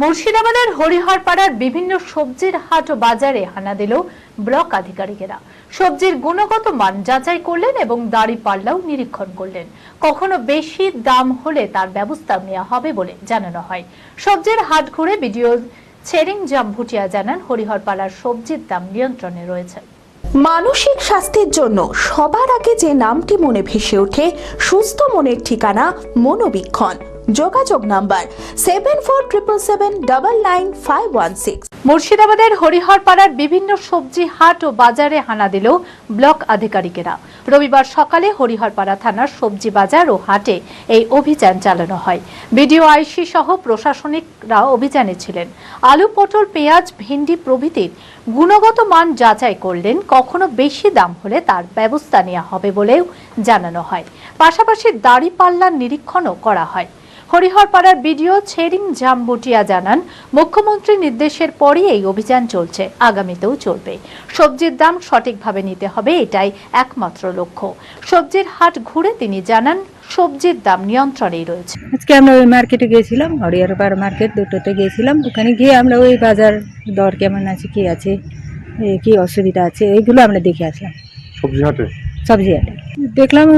মুর্শিদাবাদের হরিহরপাড়ার বিভিন্ন সবজির হাট ও বাজারে হানা দিল ব্লক আধিকারিকেরা। সবজির গুণগত মান যাচাই করলেন এবং দাড়ি পাল্লাও নিরীক্ষণ করলেন। কখনো বেশি দাম হলে তার ব্যবস্থা নেওয়া হবে বলে জানানো হয়। সবজির হাট ঘুরে ভিডিও ছেরিং জাম ভুটিয়া জানান, হরিহরপাড়ার সবজির দাম নিয়ন্ত্রণে রয়েছে। মানসিক স্বাস্থ্যের জন্য সবার আগে যে নামটি মনে ভেসে ওঠে, সুস্থ মনের ঠিকানা মনোবীক্ষণ। যোগাযোগ number seven four triple seven double nine five one six মুর্শিদাবাদের হরিহরপাড়ার বিভিন্ন সবজি হাট ও বাজারে হানা দিল ব্লক আধিকারিকেরা। রবিবার সকালে হরিহরপাড়া থানার সবজি বাজার ও হাটে এই অভিযান চালানো হয়। বিডিও আইসি সহ প্রশাসনিকরা অভিযানে ছিলেন। আলু, পটল, পেঁয়াজ, ভেন্ডি প্রভৃতির গুণগত মান যাচাই করলেন, কখনো বেশি দাম হলে তার ব্যবস্থা নেওয়া হবে বলেও জানানো হয়। পাশাপাশি দাড়ি পাল্লার নিরীক্ষণও করা হয়। হরিহরপাড়ার বিডিও ছেরিং জামবুটিয়া জানান মুখ্যমন্ত্রীর নির্দেশের পরই এই অভিযান চলছে আগামীতেও চলবে। সবজির দাম সঠিকভাবে নিতে হবে এটাই একমাত্র লক্ষ্য। সবজির হাট ঘুরে তিনি জানান সবজির দাম নিয়ন্ত্রণেই রয়েছে। আজকে আমরা ওই মার্কেটে গিয়েছিলাম হরিয়ারপাড় মার্কেট দুটোতে গিয়েছিলাম ওখানে গিয়ে আমরা ওই বাজার দর কেমন আছে কি আছে কি অসুবিধা আছে এইগুলো আমরা দেখে আসলাম। সবজি হাটে? সবজি হাটে। দেখলাম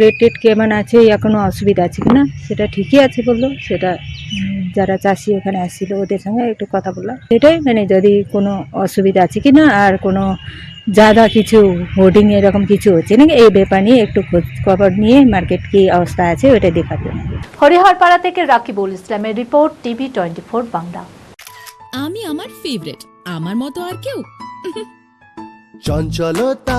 রেট টেট কেমন আছে ইয়া কোনো অসুবিধা আছে কিনা সেটা ঠিকই আছে বলল সেটা যারা চাষি ওখানে আসছিল ওদের সঙ্গে একটু কথা বললাম। সেটাই মানে যদি কোনো অসুবিধা আছে কি না আর কোনো জাদা কিছু হোর্ডিং এরকম কিছু হচ্ছে নাকি এই ব্যাপার নিয়ে একটু খোঁজ খবর নিয়ে মার্কেট কি অবস্থা আছে ওটা দেখার জন্য। হরিহরপাড়া থেকে রাকিবুল ইসলামের report TV twenty four Bangla. আমি আমার ফেভারিট আমার মতো আর কেউ। চঞ্চলতা